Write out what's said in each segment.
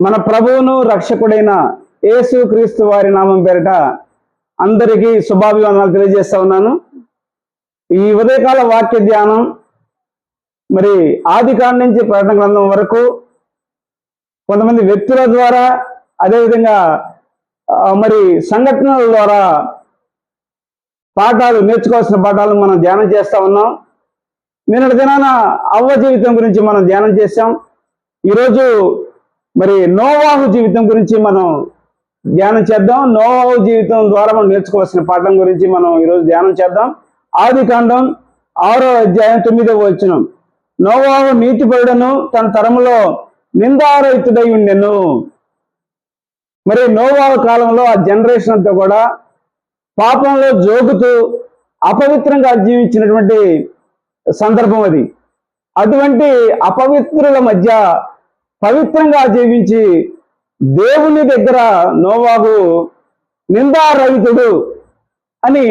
మన ప్రభువును రక్షకుడైన యేసు క్రీస్తు వారి నామం పేరిట అందరికీ శుభాభివందనాలు తెలియజేస్తా ఉన్నాను. ఈ ఉదయకాల వాక్య ధ్యానం మరి ఆది కాండ నుంచి ప్రకటన గ్రంథం వరకు కొంతమంది వ్యక్తుల ద్వారా అదేవిధంగా మరి సంఘటనల ద్వారా పాఠాలు నేర్చుకోవాల్సిన పాఠాలు మనం ధ్యానం చేస్తా ఉన్నాం. నిన్నటి దినాన అవ్వ జీవితం గురించి మనం ధ్యానం చేసాం ఈరోజు మరి నోవాహు జీవితం గురించి మనం ధ్యానం చేద్దాం. నోవాహు జీవితం ద్వారా మనం నేర్చుకోవాల్సిన పాఠం గురించి మనం ఈరోజు ధ్యానం చేద్దాం. ఆది కాండం ఆరో అధ్యాయం తొమ్మిదవ వచ్చిన నోవాహు నీతిపరుడను తన తరములో నిందారహితుడై ఉండెను. మరి నోవాహు కాలంలో ఆ జనరేషన్ అంతా కూడా పాపంలో జోగుతూ అపవిత్రంగా జీవించినటువంటి సందర్భం అది. అటువంటి అపవిత్రుల మధ్య పవిత్రంగా జీవించి దేవుని దగ్గర నోవాగు నిందారహితుడు అని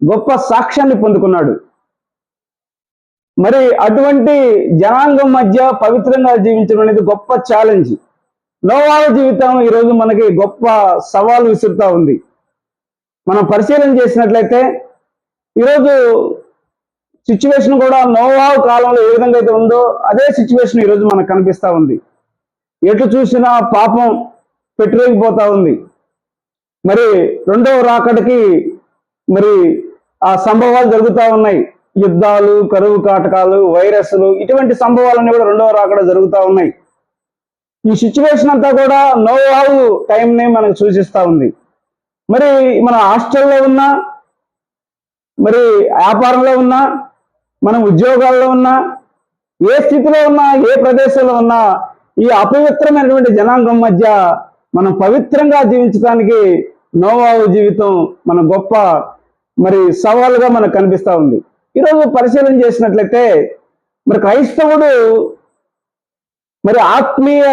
గొప్ప సాక్ష్యాన్ని పొందుకున్నాడు. మరి అటువంటి జనాంగం మధ్య పవిత్రంగా జీవించడం అనేది గొప్ప ఛాలెంజ్ నోవాహు జీవితం ఈరోజు మనకి గొప్ప సవాలు విసురుతా ఉంది. మనం పరిశీలన చేసినట్లయితే ఈరోజు సిచ్యువేషన్ కూడా నోవాహు కాలంలో ఏ విధంగా అయితే ఉందో అదే సిచ్యువేషన్ ఈరోజు మనకు కనిపిస్తా ఉంది. ఎటు చూసినా పాపం పెట్టిరేగిపోతా ఉంది. మరి రెండవ రాకడికి మరి ఆ సంభవాలు జరుగుతూ ఉన్నాయి. యుద్ధాలు కరువు కాటకాలు వైరస్లు ఇటువంటి సంభవాలన్నీ కూడా రెండవ రాకడ జరుగుతూ ఉన్నాయి. ఈ సిచ్యువేషన్ అంతా కూడా నోవాహు టైంని మనకు సూచిస్తూ ఉంది. మరి మన హాస్టల్లో ఉన్నా మరి వ్యాపారంలో ఉన్నా మనం ఉద్యోగాల్లో ఉన్నా ఏ స్థితిలో ఉన్నా ఏ ప్రదేశంలో ఉన్నా ఈ అపవిత్రమైనటువంటి జనాంగం మధ్య మనం పవిత్రంగా జీవించడానికి నోవావు జీవితం మన గొప్ప మరి సవాలుగా మనకు కనిపిస్తా ఉంది. ఈరోజు పరిశీలన చేసినట్లయితే మరి క్రైస్తవుడు మరి ఆత్మీయ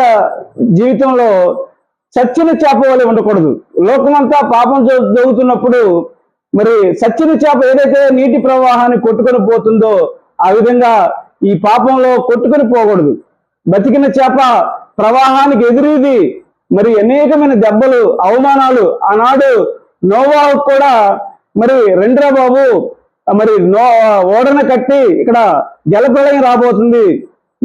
జీవితంలో సచ్చిన చేప వలె ఉండకూడదు. లోకమంతా పాపం జరుగుతున్నప్పుడు మరి సచ్చిన చేప ఏదైతే నీటి ప్రవాహాన్ని కొట్టుకొని పోతుందో ఆ విధంగా ఈ పాపంలో కొట్టుకొని పోకూడదు. బతికిన చేప ప్రవాహానికి ఎదురీది. మరి అనేకమైన దెబ్బలు అవమానాలు ఆనాడు నోవాకు కూడా మరి రెండ్రా బాబు మరి నో ఓడన కట్టి ఇక్కడ జలప్రలయం రాబోతుంది.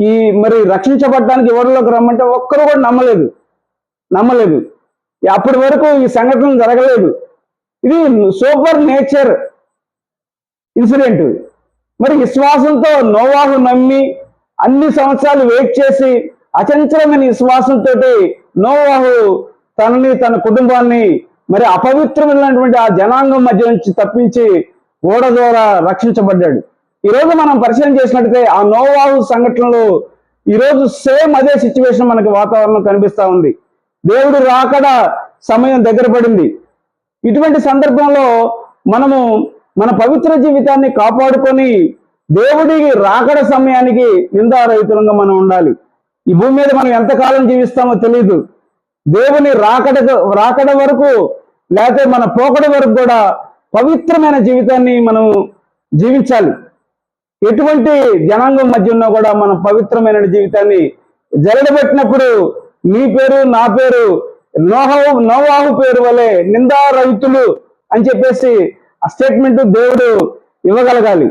ఈ మరి రక్షించబడటానికి ఓడలోకి రమ్మంటే ఒక్కరు కూడా నమ్మలేదు. నమ్మలేదు. అప్పటి వరకు ఈ సంఘటన జరగలేదు. ఇది సూపర్ నేచర్ ఇన్సిడెంట్. మరి విశ్వాసంతో నోవాహు నమ్మి అన్ని సంవత్సరాలు వెయిట్ చేసి అచంచలమైన విశ్వాసంతో నోవాహు తనని తన కుటుంబాన్ని మరి అపవిత్రమైనటువంటి ఆ జనాంగం మధ్య నుంచి తప్పించి ఓడ ద్వారా రక్షించబడ్డాడు. ఈరోజు మనం పరిశీలన చేసినట్టయితే ఆ నోవాహు సంఘటనలో ఈరోజు సేమ్ అదే సిచ్యువేషన్ మనకి వాతావరణం కనిపిస్తా ఉంది. దేవుడు రాకడ సమయం దగ్గర పడింది. ఇటువంటి సందర్భంలో మనము మన పవిత్ర జీవితాన్ని కాపాడుకొని దేవుడికి రాకడ సమయానికి నిందారహితులంగా మనం ఉండాలి. ఈ భూమి మీద మనం ఎంతకాలం జీవిస్తామో తెలియదు దేవుని రాకడ రాకడ వరకు లేకపోతే మన పోకడ వరకు కూడా పవిత్రమైన జీవితాన్ని మనం జీవించాలి. ఎటువంటి జనాంగం మధ్య ఉన్నా కూడా మన పవిత్రమైన జీవితాన్ని జరగబెట్టినప్పుడు నీ పేరు నా పేరు నోహవు నోవాహు పేరు వలె నిందారహితులు అని చెప్పేసి ఆ స్టేట్మెంట్ దేవుడు ఇవ్వగలగాలి.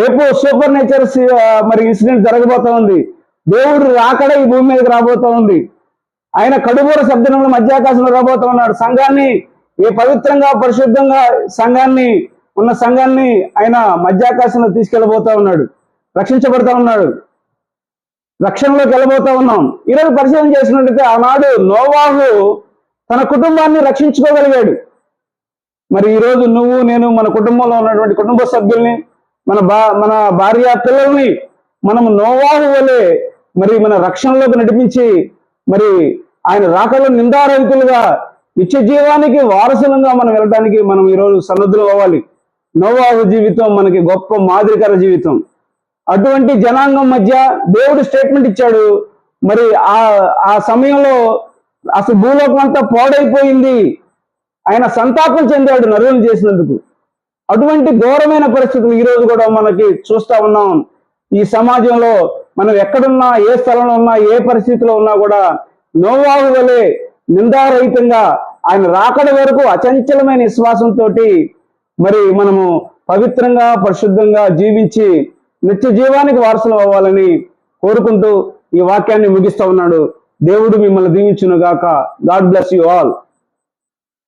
రేపు సూపర్ నేచర్ మరి ఇన్సిడెంట్ జరగబోతా ఉంది. దేవుడు రాకడ ఈ భూమి మీదకి రాబోతా ఉంది. ఆయన కడుబూర శబ్దంలో మధ్యాకాశంలో రాబోతా ఉన్నాడు. సంఘాన్ని ఏ పవిత్రంగా పరిశుద్ధంగా సంఘాన్ని ఉన్న సంఘాన్ని ఆయన మధ్యాకాశంలో తీసుకెళ్ళబోతా ఉన్నాడు. రక్షించబడతా ఉన్నాడు. రక్షణలోకి వెళ్ళబోతా ఉన్నాం. ఈరోజు పరిశీలన చేసినట్టయితే ఆనాడు నోవాహు తన కుటుంబాన్ని రక్షించుకోగలిగాడు. మరి ఈరోజు నువ్వు నేను మన కుటుంబంలో ఉన్నటువంటి కుటుంబ సభ్యుల్ని మన బా మన భార్య పిల్లల్ని మనం నోవాహు వలె మరి మన రక్షణలోకి నడిపించి మరి ఆయన రాకలో నిందారహితులుగా నిత్య జీవానికి వారసులంగా మనం వెళ్ళడానికి మనం ఈరోజు సన్నద్ధులు అవ్వాలి. నోవాహు జీవితం మనకి గొప్ప మాదిరికర జీవితం. అటువంటి జనాంగం మధ్య దేవుడు స్టేట్మెంట్ ఇచ్చాడు. మరి ఆ ఆ సమయంలో అసలు భూలోకం అంతా పాడైపోయింది. ఆయన సంతాపం చెందాడు నరువులు చేసినందుకు. అటువంటి ఘోరమైన పరిస్థితులు ఈ రోజు కూడా మనకి చూస్తా ఉన్నాం. ఈ సమాజంలో మనం ఎక్కడున్నా ఏ స్థలంలో ఉన్నా ఏ పరిస్థితిలో ఉన్నా కూడా నోవాహు వలె నిందారహితంగా ఆయన రాకడ వరకు అచంచలమైన విశ్వాసంతో మరి మనము పవిత్రంగా పరిశుద్ధంగా జీవించి నిత్య జీవానికి వారసులు అవ్వాలని కోరుకుంటూ ఈ వాక్యాన్ని ముగిస్తూ ఉన్నాడు. దేవుడు మిమ్మల్ని దీవించునుగాక. God bless you all.